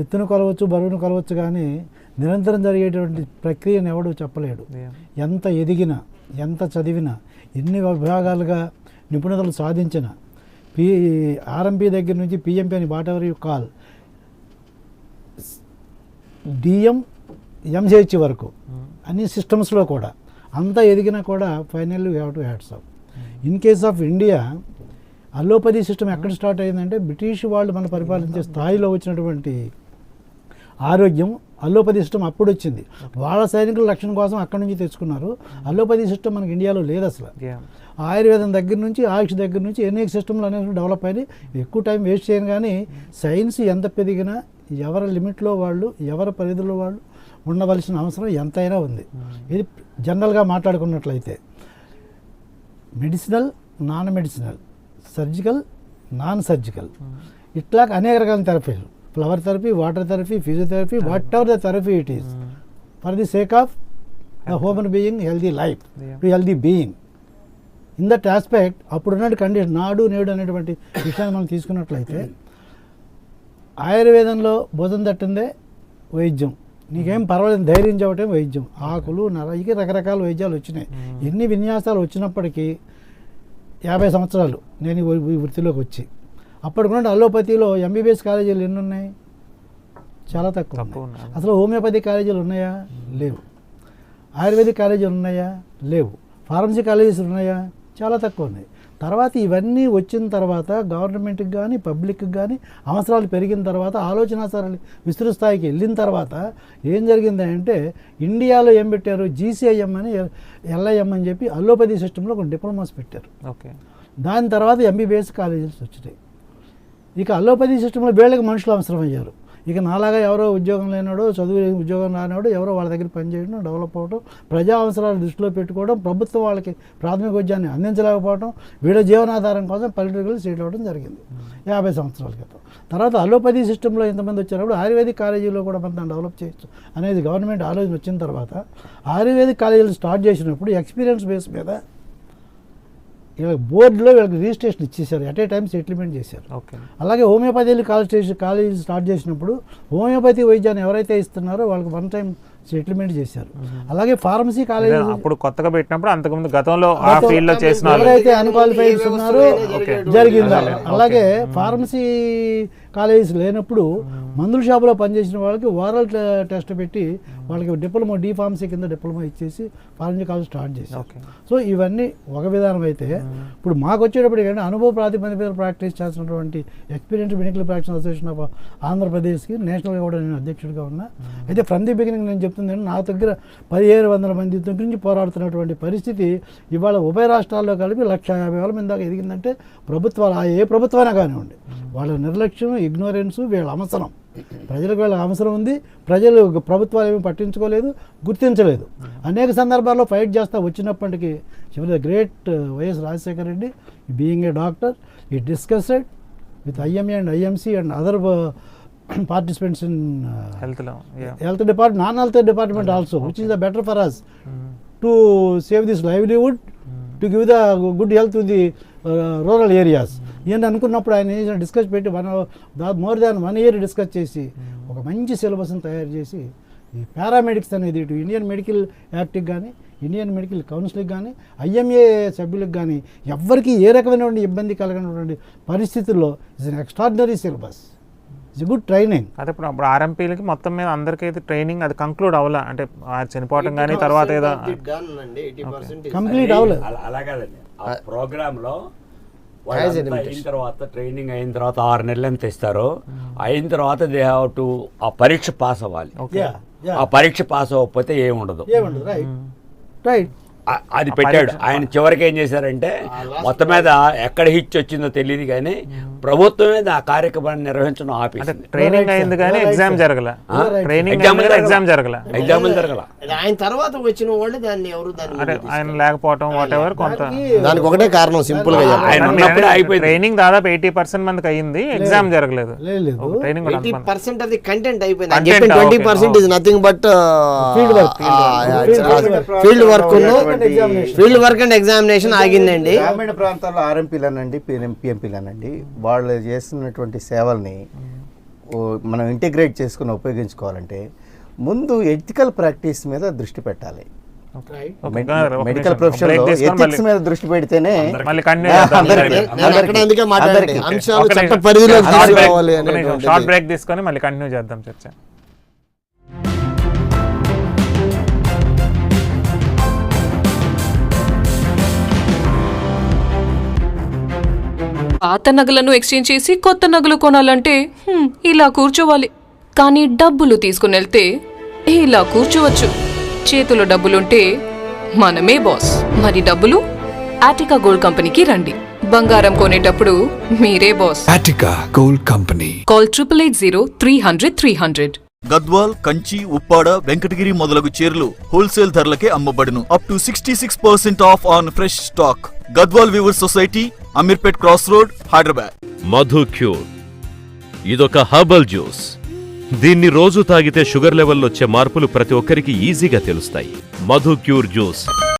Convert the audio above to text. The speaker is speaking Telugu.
ఎత్తును కొలవచ్చు బరువును కొలవచ్చు కానీ నిరంతరం జరిగేటువంటి ప్రక్రియను ఎవడు చెప్పలేడు. ఎంత ఎదిగినా ఎంత చదివినా ఎన్ని విభాగాలుగా నిపుణతలు సాధించిన పి ఆర్ఎంపీ దగ్గర నుంచి పిఎంపీ అని whatever you call DM MGH వరకు అన్ని సిస్టమ్స్లో కూడా అంత ఎదిగినా కూడా final you have to hats off. In case of India allopathy system ఎక్కడ స్టార్ట్ అయిందంటే బ్రిటిష్ వాళ్ళు మన పరిపాలించే స్థాయిలో వచ్చినటువంటి ఆరోగ్యం అల్లోపతి సిస్టమ్ అప్పుడు వచ్చింది. వాళ్ళ సైనికుల రక్షణ కోసం అక్కడి నుంచి తెచ్చుకున్నారు. అల్లోపతి సిస్టమ్ మనకి ఇండియాలో లేదు అసలు. ఆయుర్వేదం దగ్గర నుంచి ఆయుష్ దగ్గర నుంచి అనేక సిస్టమ్లు అనేవి డెవలప్ అయినాయి. ఎక్కువ టైం వేస్ట్ చేయను కానీ సైన్స్ ఎంత పెరిగినా ఎవరి లిమిట్లో వాళ్ళు ఎవరి పరిధిలో వాళ్ళు ఉండవలసిన అవసరం ఎంతైనా ఉంది. ఇది జనరల్గా మాట్లాడుకున్నట్లయితే. Medicinal non medicinal surgical non surgical ఇట్లా అనేక రకాల థెరపీలు flower therapy water therapy physiotherapy whatever the therapy it is for the sake of the human being healthy life. To healthy being in that aspect అప్పుడున్న కండిషన్ నాడు నేడు అనేటువంటి విషయాన్ని మనం తీసుకున్నట్లయితే ఆయుర్వేదంలో భుజం తట్టిందే వైద్యం. నీకేం పర్వాలేదు ధైర్యం చెప్పటం వైద్యం. ఆకులు నరకి రకరకాల వైద్యాలు వచ్చినాయి. ఎన్ని విన్యాసాలు వచ్చినప్పటికీ యాభై సంవత్సరాలు నేను ఈ వృత్తిలోకి వచ్చి. అప్పటికున్న అలోపతిలో ఎంబీబీఎస్ కాలేజీలు ఎన్ని ఉన్నాయి? చాలా తక్కువ. అసలు హోమియోపతి కాలేజీలు ఉన్నాయా? లేవు. ఆయుర్వేదిక్ కాలేజీలు ఉన్నాయా? లేవు. ఫార్మసీ కాలేజెస్ ఉన్నాయా? చాలా తక్కువ ఉన్నాయి. తర్వాత ఇవన్నీ వచ్చిన తర్వాత గవర్నమెంట్కి కానీ పబ్లిక్కి కానీ అవసరాలు పెరిగిన తర్వాత ఆలోచన సరళి విస్తృత స్థాయికి వెళ్ళిన తర్వాత ఏం జరిగింది అంటే ఇండియాలో ఏం పెట్టారు? జీసీఐఎం అని ఎల్ఐఎం అని చెప్పి అల్లోపతి సిస్టంలో కొన్ని డిప్లొమాస్ పెట్టారు. ఓకే. దాని తర్వాత ఎంబీబీఎస్ కాలేజెస్ వచ్చినాయి. ఇక అల్లోపతి సిస్టంలో వీళ్ళకి మనుషులు అవసరం అయ్యారు ఇక నాలాగా ఎవరో ఉద్యోగం లేనివాడు చదువు ఉద్యోగం రానివాడు ఎవరో వాళ్ళ దగ్గర పనిచేయడం డెవలప్ అవ్వడం ప్రజా అవసరాలు దృష్టిలో పెట్టుకోవడం ప్రభుత్వం వాళ్ళకి ప్రాథమిక ఉద్యాన్ని అందించలేకపోవడం వీళ్ళ జీవనాధారం కోసం పల్లెటూరులు సీట్ అవ్వడం జరిగింది. యాభై సంవత్సరాల క్రితం. తర్వాత అలోపతి సిస్టంలో ఇంతమంది వచ్చినప్పుడు ఆయుర్వేదిక్ కాలేజీలో కూడా మనం డెవలప్ చేయొచ్చు అనేది గవర్నమెంట్ ఆలోచన వచ్చిన తర్వాత ఆయుర్వేదిక్ కాలేజీలు స్టార్ట్ చేసినప్పుడు ఎక్స్పీరియన్స్ బేస్ మీద వీళ్ళకి బోర్డులో వీళ్ళకి రిజిస్ట్రేషన్ ఇచ్చేసారు ఎట్ ఏ టైం సెటిల్మెంట్ చేశారు. ఓకే. అలాగే హోమియోపతి కాలేజ్ కాలేజ్ స్టార్ట్ చేసినప్పుడు హోమియోపతి వైద్యాన్ని ఎవరైతే ఇస్తున్నారో వాళ్ళకి వన్ టైం సెటిల్మెంట్ చేశారు. అలాగే ఫార్మసీ కాలేజ్ అప్పుడు కొత్తగా పెట్టినప్పుడు అంతకుముందు గతంలో ఆ ఫీల్డ్లో చేసిన వాళ్ళు. ఎవరైతే అన్క్వాలిఫైడ్ ఉన్నారో. జరిగింది? అలాగే. ఫార్మసీ కాలేజెస్ లేనప్పుడు మందుల షాపులో పనిచేసిన వాళ్ళకి ఓరల్ టెస్ట్ పెట్టి వాళ్ళకి డిప్లొమా డి ఫార్మసీ కింద డిప్లొమా ఇచ్చేసి ఫార్మసీ కాలేజ్ స్టార్ట్ చేశారు. ఓకే. సో ఇవన్నీ ఒక విధానం అయితే ఇప్పుడు మాకు వచ్చేటప్పుడు ఏంటంటే అనుభవ ప్రాతిపదిక మీద ప్రాక్టీస్ చేస్తున్నటువంటి experience medical practice association of ఆంధ్రప్రదేశ్కి నేషనల్గా కూడా నేను అధ్యక్షుడిగా ఉన్నా. అయితే ఫ్రమ్ ది బిగినింగ్ నేను చెప్తుంది నా దగ్గర పదిహేను వందల మంది నుంచి పోరాడుతున్నటువంటి పరిస్థితి ఇవాళ ఉభయ రాష్ట్రాల్లో కలిపి లక్ష యాభై వేల మంది దాకా ఎదిగిందంటే ప్రభుత్వాలు ఆ ఏ ప్రభుత్వమైనా కానివ్వండి. వాళ్ళ నిర్లక్ష్యం ఇగ్నోరెన్స్ వీళ్ళ అవసరం. ప్రజలకు వీళ్ళ అవసరం ఉంది. ప్రజలు ప్రభుత్వాలు ఏమీ పట్టించుకోలేదు గుర్తించలేదు. అనేక సందర్భాల్లో ఫైట్ చేస్తా వచ్చినప్పటికీ చివరి the great YS Rajasekhara Reddy being a doctor ఈ discussed with IMA and IMC and other participants in health department non health department also which is the better for us. To save this livelihood to give the good health the rural areas ఈయన అనుకున్నప్పుడు ఆయన డిస్కస్ పెట్టి one more than one year discuss చేసి ఒక మంచి సిలబస్ని తయారు చేసి ఈ పారామెడిక్స్ అనేది ఇటు ఇండియన్ మెడికల్ యాక్ట్కి కానీ ఇండియన్ మెడికల్ కౌన్సిల్కి కానీ ఐఎంఏ సభ్యులకు కానీ ఎవ్వరికి ఏ రకమైనటువంటి ఇబ్బంది కలగనటువంటి పరిస్థితుల్లో it's an extraordinary syllabus it's good training అదే ఇప్పుడు అప్పుడు ఆర్ఎంపీలకి మొత్తం మీద అందరికైతే ట్రైనింగ్ అది కంక్లూడ్ అవ్వాల? అంటే చనిపోవటం కానీ తర్వాత ఏదో కంప్లీట్ అవ్వలేదు. అలా అలాగేదండి ఆ అయిన తర్వాత ట్రైనింగ్ అయిన తర్వాత ఆరు నెలలు ఎంత ఇస్తారో అయిన తర్వాత దే హ్యావ్ టు ఆ పరీక్ష పాస్ అవ్వాలి. ఆ పరీక్ష పాస్ అవ్వకపోతే ఏముండదు. ఏమంటారు రైట్ రైట్ ఆ- అది పెట్టాడు. ఆయన చివరికి ఏం చేశారంటే మొత్తం మీద ఎక్కడ హిచ్ వచ్చిందో తెలియదు కానీ ప్రభుత్వమే ఆ కార్యక్రమాన్ని నిర్వహించడం అంటే ఆపేసింది ట్రైనింగ్ అయింది కానీ ఎగ్జామ్ జరగల. ట్రైనింగ్ ఎగ్జామ్ జరగల. ఎగ్జాములు జరగల. ఆయన తర్వాత వచ్చిన వాళ్ళు దాన్ని ఎవరు దాన్ని అంటే ఆయన లేకపోవటం వాట్ ఎవర్ కొంత దానికి ఒకటే కారణం సింపుల్గా ఆయన ఉన్నప్పుడే అయిపోయింది. ట్రైనింగ్ దాదాపు ఎయిటీ పర్సెంట్ మందికి అయింది ఎగ్జామ్ జరగలేదు. లేదు లేదు. Training eighty. Percent of the content అయిపోయింది twenty percent is nothing but field work. Field work and examination ఆగిందండి. గ్రామీణ ప్రాంతాల్లో ఆర్ఎంపీలనండి పిఎంపీలనండి వాళ్ళు చేస్తున్నటువంటి సేవల్ని మనం ఇంటిగ్రేట్ చేసుకుని ఉపయోగించుకోవాలంటే ముందు ఎథికల్ ప్రాక్టీస్ మీద దృష్టి పెట్టాలి. మెడికల్. ప్రొఫెషన్ ఎథిక్స్ మీద దృష్టి పెడితేనే. షార్ట్ బ్రేక్ తీసుకొని మళ్ళీ కంటిన్యూ చేద్దాం చర్చ. పాత నగలను ఎక్స్చేంజ్ చేసి కొత్త నగలు కొనాలంటే ఇలా కూర్చోవాలి. కానీ డబ్బులు తీసుకుని వెళ్తే ఇలా కూర్చోవచ్చు. చేతిలో డబ్బులుంటే మనమే బాస్. మరి డబ్బులు? ఆటికా గోల్డ్ కంపెనీకి రండి. బంగారం కొనేటప్పుడు మీరే boss. Attica Gold Company. Call triple eight zero three hundred three hundred. Gadwal Kanchi Uppada Venkatagiri మొదలగు చీరలు హోల్సేల్ ధరలకే అమ్మబడును. Up to sixty six percent off on fresh stock. Gadwal weaver society Ameerpet cross road Hyderabad. Madhu cure. ఇదొక హర్బల్ జ్యూస్. దీన్ని రోజు తాగితే షుగర్ లెవెల్లో వచ్చే మార్పులు ప్రతి ఒక్కరికి ఈజీగా తెలుస్తాయి. Madhu cure juice.